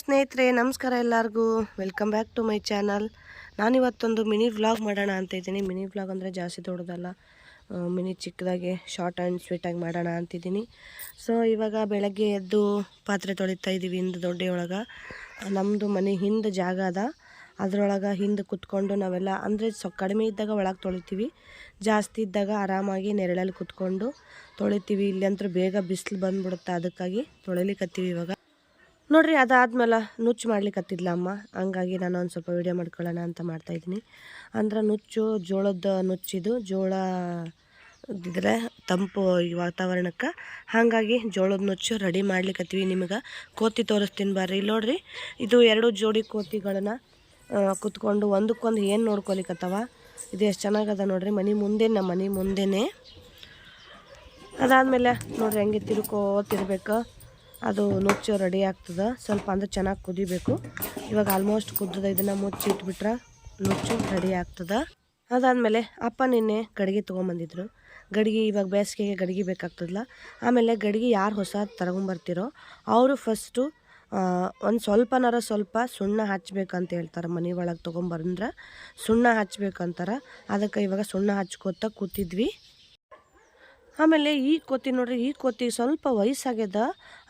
ಸ್ನೇಹಿತರೆ, ನಮಸ್ಕಾರ ಎಲ್ಲರಿಗೂ. Welcome back to my channel ನಾನಿವತ್ತೊಂದು mini vlog ಮಾಡೋಣ ಅಂತ ಇದ್ದೀನಿ. ಮಿನಿ ವ್ಲಾಗ್ ಅಂದರೆ ಜಾಸ್ತಿ ದೊಡ್ಡದಲ್ಲ. ಮಿನಿ ಚಿಕ್ಕದಾಗೆ ಶಾರ್ಟ್ ಆ್ಯಂಡ್ ಸ್ವೀಟಾಗಿ ಮಾಡೋಣ ಅಂತಿದ್ದೀನಿ ಸೊ ಇವಾಗ ಬೆಳಗ್ಗೆ ಎದ್ದು ಪಾತ್ರೆ ತೊಳಿತಾ ಇದ್ದೀವಿ ಹಿಂದೆ ದೊಡ್ಡೆಯೊಳಗೆ ನಮ್ಮದು ಮನೆ ಹಿಂದೆ ಜಾಗ ಅದ. ಅದರೊಳಗೆ ಹಿಂದೆ ಕುತ್ಕೊಂಡು ನಾವೆಲ್ಲ, ಅಂದರೆ ಸೊ, ಕಡಿಮೆ ಇದ್ದಾಗ ಒಳಗೆ ತೊಳಿತೀವಿ. ಜಾಸ್ತಿ ಇದ್ದಾಗ ಆರಾಮಾಗಿ ನೆರಳಲ್ಲಿ ಕುತ್ಕೊಂಡು ತೊಳಿತೀವಿ. ಇಲ್ಲಂತೂ ಬೇಗ ಬಿಸಿಲು ಬಂದ್ಬಿಡುತ್ತೆ. ಅದಕ್ಕಾಗಿ ತೊಳಿಲಿಕ್ಕತ್ತೀವಿ ಇವಾಗ. ನೋಡ್ರಿ, ಅದಾದ್ಮೇಲೆ ನುಚ್ಚು ಮಾಡ್ಲಿಕ್ಕತ್ತಿದ್ಲ ಅಮ್ಮ. ಹಂಗಾಗಿ ನಾನು ಒಂದು ಸ್ವಲ್ಪ ವೀಡಿಯೋ ಮಾಡ್ಕೊಳ್ಳೋಣ ಅಂತ ಮಾಡ್ತಾಯಿದ್ದೀನಿ ಅಂದ್ರೆ ನುಚ್ಚು, ಜೋಳದ ನುಚ್ಚಿದು ಜೋಳ ಇದ್ರೆ ತಂಪು ಈ ವಾತಾವರಣಕ್ಕೆ. ಹಾಗಾಗಿ ಜೋಳದ ನುಚ್ಚು ರೆಡಿ ಮಾಡ್ಲಿಕ್ಕತ್ತೀವಿ ನಿಮಗೆ. ಕೋತಿ ತೋರಿಸ್ತೀನಿ ಬರ್ರಿ. ಇಲ್ಲಿ ನೋಡ್ರಿ, ಇದು ಎರಡು ಜೋಡಿ ಕೋತಿಗಳನ್ನ ಕುತ್ಕೊಂಡು ಒಂದಕ್ಕೊಂದು ಏನು ನೋಡ್ಕೊಲಿಕ್ಕತ್ತವ ಇದು ಎಷ್ಟು ಚೆನ್ನಾಗದ ನೋಡ್ರಿ, ಮನೆ ಮುಂದೆ ನಮ್ಮ ಮನೆ ಮುಂದೆನೇ. ಅದಾದಮೇಲೆ ನೋಡ್ರಿ, ಹೆಂಗೆ ತಿರ್ಕೋತಿರ್ಬೇಕು. ಅದು ನುಚ್ಚು ರೆಡಿ ಆಗ್ತದೆ. ಸ್ವಲ್ಪ ಅಂದ್ರೆ ಚೆನ್ನಾಗಿ ಕುದಿಬೇಕು. ಇವಾಗ ಆಲ್ಮೋಸ್ಟ್ ಕುದ್ದದ ಇದನ್ನು ಮುಚ್ಚಿ ಇಟ್ಬಿಟ್ರೆ ನುಚ್ಚು ರೆಡಿ ಆಗ್ತದೆ. ಅದಾದಮೇಲೆ ಅಪ್ಪ ನಿನ್ನೆ ಗಡಿಗೆ ತೊಗೊಂಬಂದಿದ್ರು. ಗಡಿಗೆ ಇವಾಗ ಬೇಸಿಗೆಗೆ ಗಡಿಗೆ ಬೇಕಾಗ್ತದಲ್ಲ ಆಮೇಲೆ ಗಡಿಗೆ ಯಾರು ಹೊಸ ತಗೊಂಬರ್ತಿರೋ ಅವರು ಫಸ್ಟು ಒಂದು ಸ್ವಲ್ಪನಾರ ಸ್ವಲ್ಪ ಸುಣ್ಣ ಹಚ್ಬೇಕಂತ ಹೇಳ್ತಾರೆ ಮನೆ ಒಳಗೆ ತೊಗೊಂಬಂದ್ರೆ. ಸುಣ್ಣ ಹಚ್ಬೇಕಂತಾರೆ. ಅದಕ್ಕೆ ಇವಾಗ ಸುಣ್ಣ ಹಚ್ಕೋತ ಕೂತಿದ್ವಿ. ಆಮೇಲೆ ಈ ಕೋತಿ ನೋಡ್ರಿ, ಈ ಕೋತಿ ಸ್ವಲ್ಪ ವಯಸ್ಸಾಗ್ಯದ,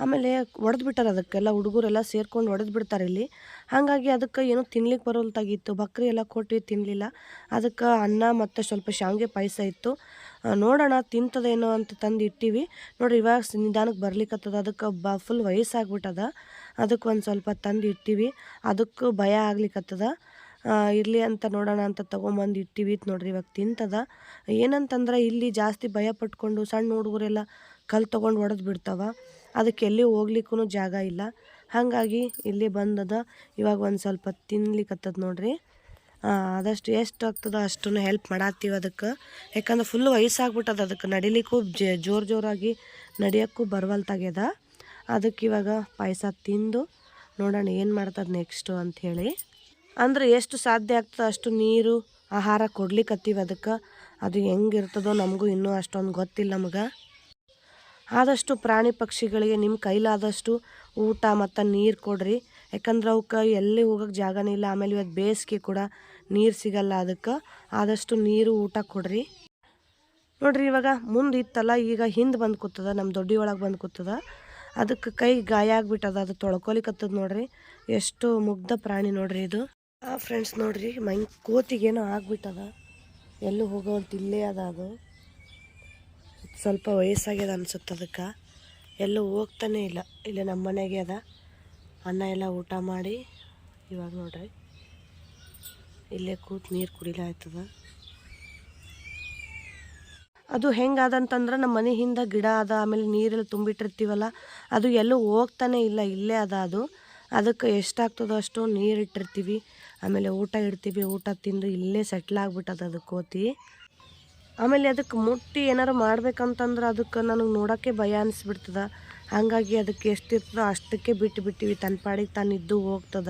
ಆಮೇಲೆ ಒಡೆದು ಬಿಟ್ಟಾರ ಅದಕ್ಕೆಲ್ಲ ಹುಡುಗರೆಲ್ಲ ಸೇರ್ಕೊಂಡು ಒಡೆದು ಬಿಡ್ತಾರೆ ಇಲ್ಲಿ. ಹಾಗಾಗಿ ಅದಕ್ಕೆ ಏನು ತಿನ್ಲಿಕ್ಕೆ ಬರೋಲ್ತಾಗಿತ್ತು. ಬಕ್ರಿ ಎಲ್ಲ ಕೊಟ್ಟು ತಿನ್ನಲಿಲ್ಲ ಅದಕ್ಕೆ ಅನ್ನ ಮತ್ತು ಸ್ವಲ್ಪ ಶಾವಿಗೆ ಪಾಯಸ ಇತ್ತು. ನೋಡೋಣ ತಿಂತದೇನೋ ಅಂತ ತಂದು ಇಟ್ಟಿವಿ. ನೋಡ್ರಿ, ಇವಾಗ ನಿಧಾನಕ್ಕೆ ಬರ್ಲಿಕ್ಕತ್ತದ ಅದಕ್ಕೆ ಬ ಫುಲ್ ವಯಸ್ಸಾಗ್ಬಿಟ್ಟದ. ಅದಕ್ಕೆ ಒಂದು ಸ್ವಲ್ಪ ತಂದು ಇಟ್ಟಿವಿ. ಅದಕ್ಕೂ ಭಯ ಆಗ್ಲಿಕ್ಕತ್ತದ ಇರಲಿ ಅಂತ ನೋಡೋಣ ಅಂತ ತೊಗೊಂಬಂದು ಇಟ್ಟಿವಿ. ನೋಡ್ರಿ ಇವಾಗ ತಿಂತದ. ಏನಂತಂದ್ರೆ ಇಲ್ಲಿ ಜಾಸ್ತಿ ಭಯ ಪಟ್ಕೊಂಡು ಸಣ್ಣ ಹುಡುಗರೆಲ್ಲ ಕಲ್ಲು ತೊಗೊಂಡು ಹೊಡೆದು ಬಿಡ್ತಾವ. ಅದಕ್ಕೆ ಎಲ್ಲಿ ಹೋಗ್ಲಿಕ್ಕೂ ಜಾಗ ಇಲ್ಲ. ಹಾಗಾಗಿ ಇಲ್ಲಿ ಬಂದದ. ಇವಾಗ ಒಂದು ಸ್ವಲ್ಪ ತಿನ್ಲಿಕ್ಕತ್ತದ ನೋಡ್ರಿ. ಆದಷ್ಟು ಎಷ್ಟು ಆಗ್ತದೋ ಅಷ್ಟು ಹೆಲ್ಪ್ ಮಾಡಾತ್ತೀವಿ ಅದಕ್ಕೆ. ಯಾಕಂದ್ರೆ ಫುಲ್ ವಯಸ್ಸಾಗ್ಬಿಟ್ಟದ ಅದಕ್ಕೆ ನಡಿಲಿಕ್ಕೂ ಜೋರು ಜೋರಾಗಿ ನಡಿಯೋಕ್ಕೂ ಬರವಲ್ತಾಗ್ಯದ ಅದಕ್ಕೆ ಇವಾಗ ಪಾಯಸ ತಿಂದು ನೋಡೋಣ ಏನು ಮಾಡ್ತದೆ ನೆಕ್ಸ್ಟು ಅಂಥೇಳಿ ಅಂದ್ರೆ ಎಷ್ಟು ಸಾಧ್ಯ ಆಗ್ತದೆ ಅಷ್ಟು ನೀರು, ಆಹಾರ ಕೊಡ್ಲಿಕ್ಕತ್ತೀವಿ ಅದಕ್ಕೆ. ಅದು ಹೆಂಗಿರ್ತದೋ ನಮಗೂ ಇನ್ನೂ ಅಷ್ಟೊಂದು ಗೊತ್ತಿಲ್ಲ ನಮಗೆ ಆದಷ್ಟು ಪ್ರಾಣಿ ಪಕ್ಷಿಗಳಿಗೆ ನಿಮ್ಮ ಕೈಲಾದಷ್ಟು ಊಟ ಮತ್ತು ನೀರು ಕೊಡ್ರಿ. ಯಾಕಂದ್ರೆ ಅವಕ್ಕೆ ಎಲ್ಲಿ ಹೋಗೋಕ್ಕೆ ಜಾಗನೇ ಇಲ್ಲ. ಆಮೇಲೆ ಇವತ್ತು ಬೇಸಿಗೆ ಕೂಡ ನೀರು ಸಿಗಲ್ಲ ಅದಕ್ಕೆ. ಆದಷ್ಟು ನೀರು, ಊಟ ಕೊಡ್ರಿ. ನೋಡ್ರಿ ಇವಾಗ ಮುಂದೆ ಇತ್ತಲ್ಲ, ಈಗ ಹಿಂದೆ ಬಂದು ಕೂತದ ನಮ್ಮ ದೊಡ್ಡಿ ಒಳಗೆ ಬಂದು ಕೂತದ. ಅದಕ್ಕೆ ಕೈ ಗಾಯ ಆಗಿಬಿಟ್ಟದ, ಅದು ತೊಳ್ಕೊಲಿಕತ್ತದ ನೋಡ್ರಿ. ಎಷ್ಟು ಮುಗ್ಧ ಪ್ರಾಣಿ ನೋಡ್ರಿ ಇದು. ಆ ಫ್ರೆಂಡ್ಸ್ ನೋಡ್ರಿ, ಮೈ ಕೋತಿಗೇನೋ ಆಗ್ಬಿಟ್ಟದ. ಎಲ್ಲೂ ಹೋಗೋವಂತ ಇಲ್ಲೇ ಅದ ಅದು. ಸ್ವಲ್ಪ ವಯಸ್ಸಾಗ್ಯದ ಅನ್ಸುತ್ತೆ ಅದಕ್ಕೆ. ಎಲ್ಲೂ ಹೋಗ್ತಾನೆ ಇಲ್ಲ, ಇಲ್ಲೇ ನಮ್ಮ ಮನೆಗೆ ಅದ. ಅನ್ನ ಎಲ್ಲ ಊಟ ಮಾಡಿ, ಇವಾಗ ನೋಡ್ರಿ. ಇಲ್ಲೇ ಕೂತು ನೀರು ಕುಡಿಲಾಯ್ತದ. ಅದು ಹೆಂಗಾದಂತಂದ್ರೆ ನಮ್ಮ ಮನೆ ಹಿಂದೆ ಗಿಡ ಅದ, ಆಮೇಲೆ ನೀರೆಲ್ಲ ತುಂಬಿಟ್ಟಿರ್ತೀವಲ್ಲ, ಅದು ಎಲ್ಲೂ ಹೋಗ್ತಾನೆ ಇಲ್ಲ, ಇಲ್ಲೇ ಅದ ಅದು. ಅದಕ್ಕೆ ಎಷ್ಟಾಗ್ತದೋ ಅಷ್ಟು ನೀರು ಇಟ್ಟಿರ್ತೀವಿ. ಆಮೇಲೆ ಊಟ ಇಡ್ತೀವಿ, ಊಟ ತಿಂದು ಇಲ್ಲೇ ಸೆಟ್ಲ್ ಆಗ್ಬಿಟ್ಟದ ಅದು ಕೋತಿ ಆಮೇಲೆ ಅದಕ್ಕೆ ಮುಟ್ಟಿ ಏನಾರು ಮಾಡ್ಬೇಕಂತಂದ್ರೆ ಅದಕ್ಕೆ ನನಗೆ ನೋಡೋಕ್ಕೆ ಭಯ ಅನಿಸ್ಬಿಡ್ತದ. ಹಾಗಾಗಿ ಅದಕ್ಕೆ ಎಷ್ಟಿರ್ತದೋ ಅಷ್ಟಕ್ಕೆ ಬಿಟ್ಟು ಬಿಟ್ಟಿವಿ ತನ್ನ ಪಾಡಿಗೆ ತಾನು ಇದ್ದು ಹೋಗ್ತದ.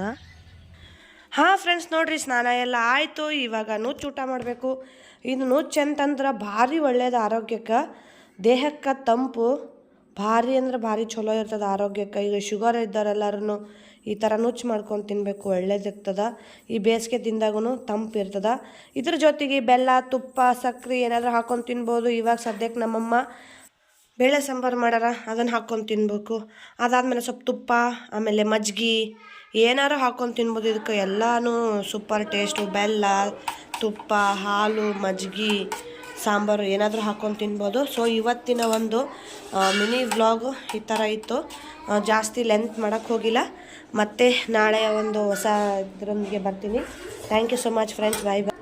ಹಾಂ ಫ್ರೆಂಡ್ಸ್ ನೋಡಿರಿ ಸ್ನಾನ ಎಲ್ಲ ಆಯಿತು, ಇವಾಗ ನುಚ್ಚು ಊಟ ಮಾಡಬೇಕು. ಇದು ನುಚ್ಚು ಅಂತಂದ್ರೆ ಭಾರಿ ಒಳ್ಳೇದು ಆರೋಗ್ಯಕ್ಕೆ. ದೇಹಕ್ಕೆ ತಂಪು, ಭಾರಿ ಅಂದ್ರೆ ಭಾರಿ ಚಲೋ ಇರ್ತದೆ ಆರೋಗ್ಯಕ್ಕೆ. ಈಗ ಶುಗರ್ ಇದ್ದವರೆಲ್ಲರೂ ಈ ಥರ ನುಚ್ಚು ಮಾಡ್ಕೊಂಡು ತಿನ್ನಬೇಕು ಒಳ್ಳೇದಿರ್ತದ. ಈ ಬೇಸಿಗೆ ತಿಂದಾಗೂ ತಂಪು ಇರ್ತದೆ. ಇದ್ರ ಜೊತೆಗೆ ಬೆಲ್ಲ, ತುಪ್ಪ ಸಕ್ಕರೆ ಏನಾದರೂ ಹಾಕೊಂಡು ತಿನ್ಬೋದು. ಇವಾಗ ಸದ್ಯಕ್ಕೆ ನಮ್ಮಮ್ಮ ಬೇಳೆ ಸಾಂಬಾರು ಮಾಡಾರ ಅದನ್ನು ಹಾಕ್ಕೊಂಡು ತಿನ್ಬೇಕು. ಅದಾದಮೇಲೆ ಸ್ವಲ್ಪ ತುಪ್ಪ, ಆಮೇಲೆ ಮಜ್ಜಿಗೆ ಏನಾರು ಹಾಕ್ಕೊಂಡು ತಿನ್ಬೋದು. ಇದಕ್ಕೆ ಎಲ್ಲನೂ ಸೂಪರ್ ಟೇಸ್ಟು. ಬೆಲ್ಲ, ತುಪ್ಪ, ಹಾಲು ಮಜ್ಜಿಗೆ ಸಾಂಬಾರು ಏನಾದರೂ ಹಾಕ್ಕೊಂಡು ತಿನ್ಬೋದು. ಸೊ ಇವತ್ತಿನ ಒಂದು ಮಿನಿ ವ್ಲಾಗು ಈ ಥರ ಇತ್ತು. ಜಾಸ್ತಿ ಲೆಂತ್ ಮಾಡೋಕ್ಕೆ ಹೋಗಿಲ್ಲ. ಮತ್ತೆ ನಾಳೆ ಒಂದು ಹೊಸ ಇದರೊಂದಿಗೆ ಬರ್ತೀನಿ. Thank you so much friends bye bye